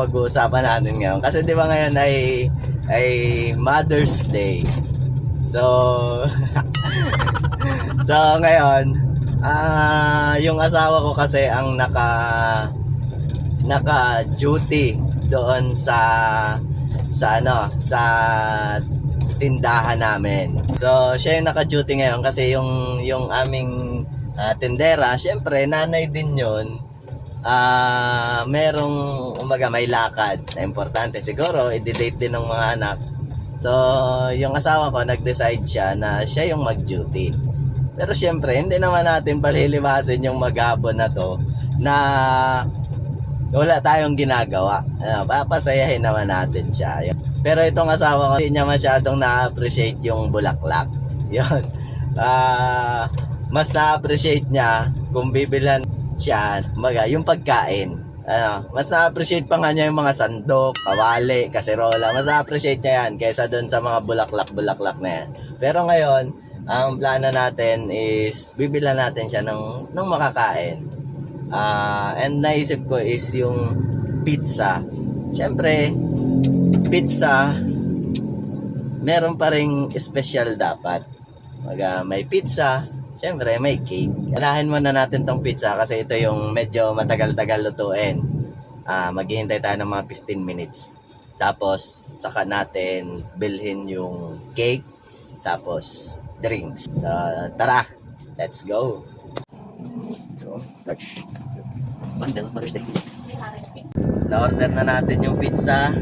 Pag-uusapan natin ngayon. Kasi di ba ngayon ay, ay Mother's Day. So, so ngayon, ah yung asawa ko kasi ang naka naka duty doon sa sa ano sa tindahan namin. So siya yung naka duty ngayon kasi yung yung aming ah, tindera, syempre nanay din 'yon. Ah, merong umaga may lakad na importante siguro i-date din ng mga anak. So, yung asawa ko nag-decide siya na siya yung mag-duty. Pero syempre, hindi naman natin palilibasin yung maghapon na to na wala tayong ginagawa. Ano, papasayahin naman natin siya. Pero itong asawa ko, hindi niya masyadong na-appreciate yung bulaklak. Yun. Ah, mas na-appreciate niya kung bibilan siya, maga, yung pagkain. Ano, mas na-appreciate pa nga niya yung mga sandok, kawali, kaserola. Mas na-appreciate niya yan kaysa doon sa mga bulaklak-bulaklak na yan. Pero ngayon, ang plano natin is bibilan natin siya ng, ng makakain. Ah, and naisip ko is yung pizza. Siyempre, pizza, meron pa ring special dapat. Maga, may pizza, siyempre may cake. Anahin muna natin tong pizza kasi ito yung medyo matagal-tagal lutuin. Ah, maghihintay tayo ng mga 15 minutes. Tapos, saka natin bilhin yung cake, tapos drinks. So, tara, let's go. Na-order na natin yung pizza.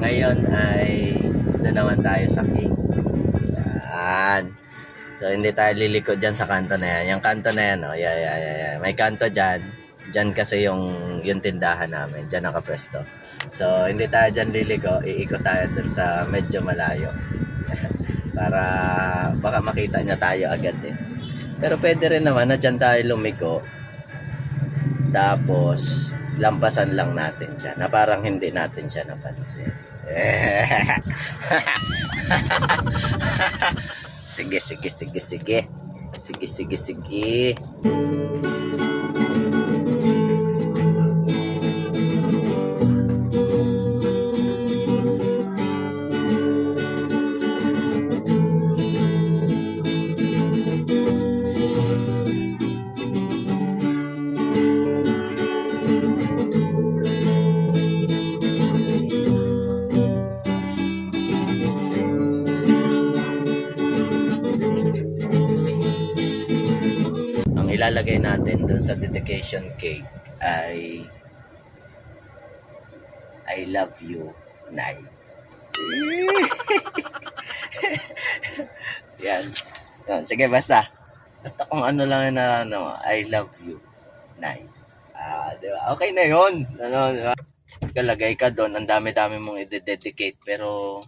Ngayon ay doon naman tayo sa cake. Yan. So, hindi tayo liliko dyan sa kanto na yan. Yung kanto na yan, oh. Yeah, yeah, yeah, yeah. May kanto dyan. Dyan kasi yung, yung tindahan namin. Dyan nakapwesto. So, hindi tayo dyan liliko. Iikot tayo dun sa medyo malayo. Para baka makita niya tayo agad eh. Pero pwede rin naman na dyan tayo lumiko. Tapos, lampasan lang natin siya. Na parang hindi natin siya napansin. sige, sige, sige, sige. Sige, sige, sige. Ilalagay natin dun sa dedication cake ay I love you, Nay. Yan. Yan. Sige, basta. Basta kung ano lang na ano, I love you, Nay. Ah, di ba? Okay na yun. Ano, di ba? Kalagay ka doon, ang dami-dami mong i-dedicate, pero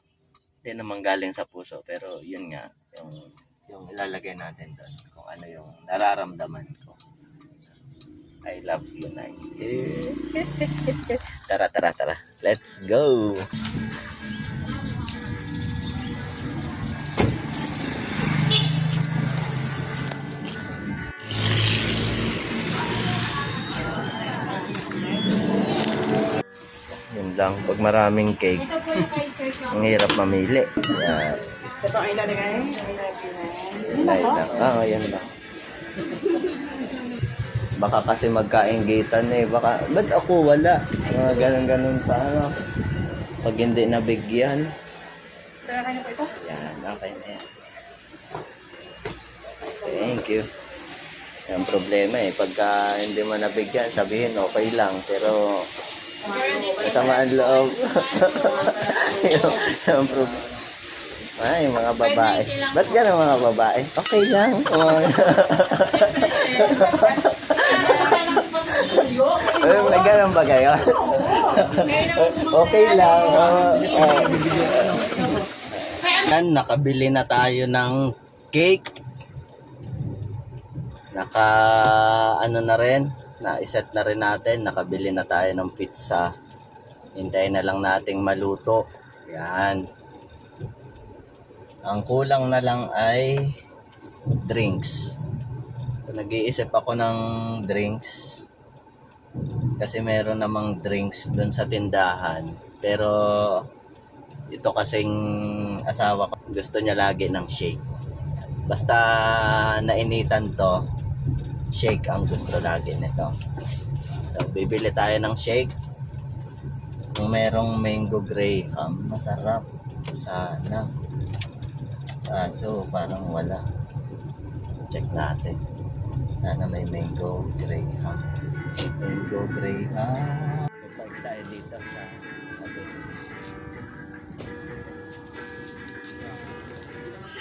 hindi naman galing sa puso. Pero yun nga, yung, yung ilalagay natin doon, kung ano yung nararamdaman ko. I love you, Nay. tara, tara, tara. Let's go! Yun lang, pag maraming cake, ang hirap mamili. Yan. Ito ang ilalagay. I love you. Yun lang. Ah, yan lang. Baka kasi magkaingitan eh. Baka, ba't ako wala? Mga ganun-ganun pa, ano? Pag hindi nabigyan. Sir, kanya po ito? Yan, okay na yan. Thank you. Yung problema eh, pagka hindi mo nabigyan, sabihin okay lang, pero masama ang loob. yung, yung problema. Ay, mga babae. Ba't gano'n mga babae? Okay lang. Oh. Eh, may ganun ba kayo? okay lang. Oh, oh. Yan, nakabili na tayo ng cake. Naka, ano na rin, na-set na rin natin. Nakabili na tayo ng pizza. Hintayin na lang nating maluto. Yan. Ang kulang na lang ay drinks. So, nag-iisip ako ng drinks. Kasi meron namang drinks doon sa tindahan. Pero ito kasing asawa ko, gusto niya lagi ng shake. Basta nainitan to, shake ang gusto lagi nito. So, bibili tayo ng shake. Kung merong mango graham, masarap. Sana. Kaso, parang wala. Check natin. Sana may mango graham. Mango graham. Kapag tayo dito sa ano,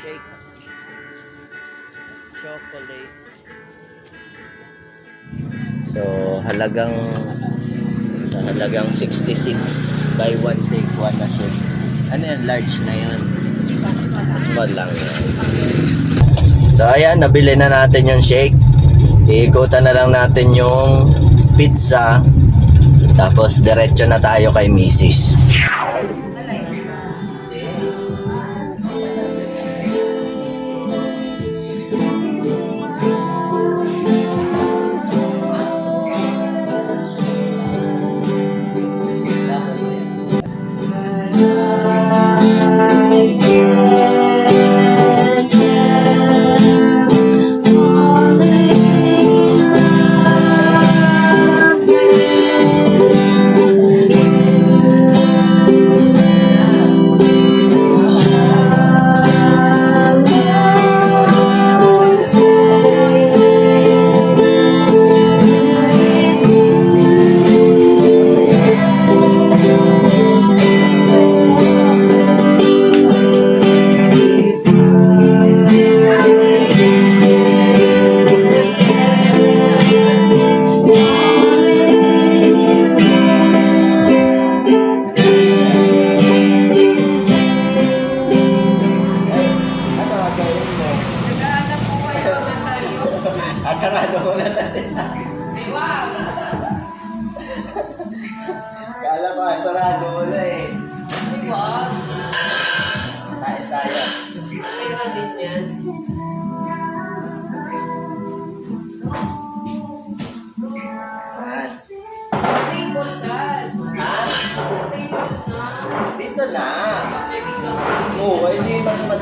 shake chocolate so halagang sa halagang 66 buy one take one na shake ano yan large na yun small lang so ayan nabili na natin yung shake. Iikutan na lang natin yung pizza. Tapos diretso na tayo kay Mrs.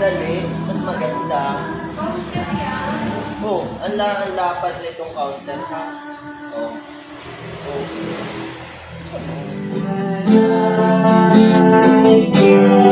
madali. Mas maganda. Oo, oh, ang, ang lapad nitong counter ha. Oo. Oh. Ha?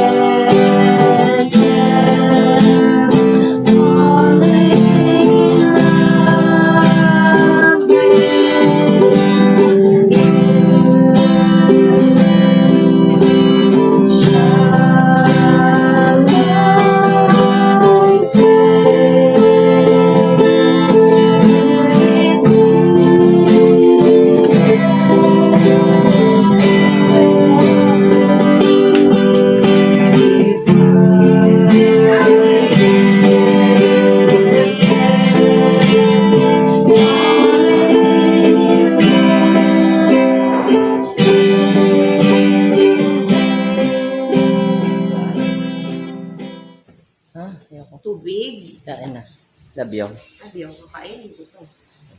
Love you. Love you. Kakainin ko to.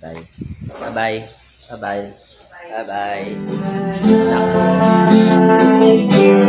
Bye. Bye-bye. Bye-bye. Bye-bye. Bye-bye.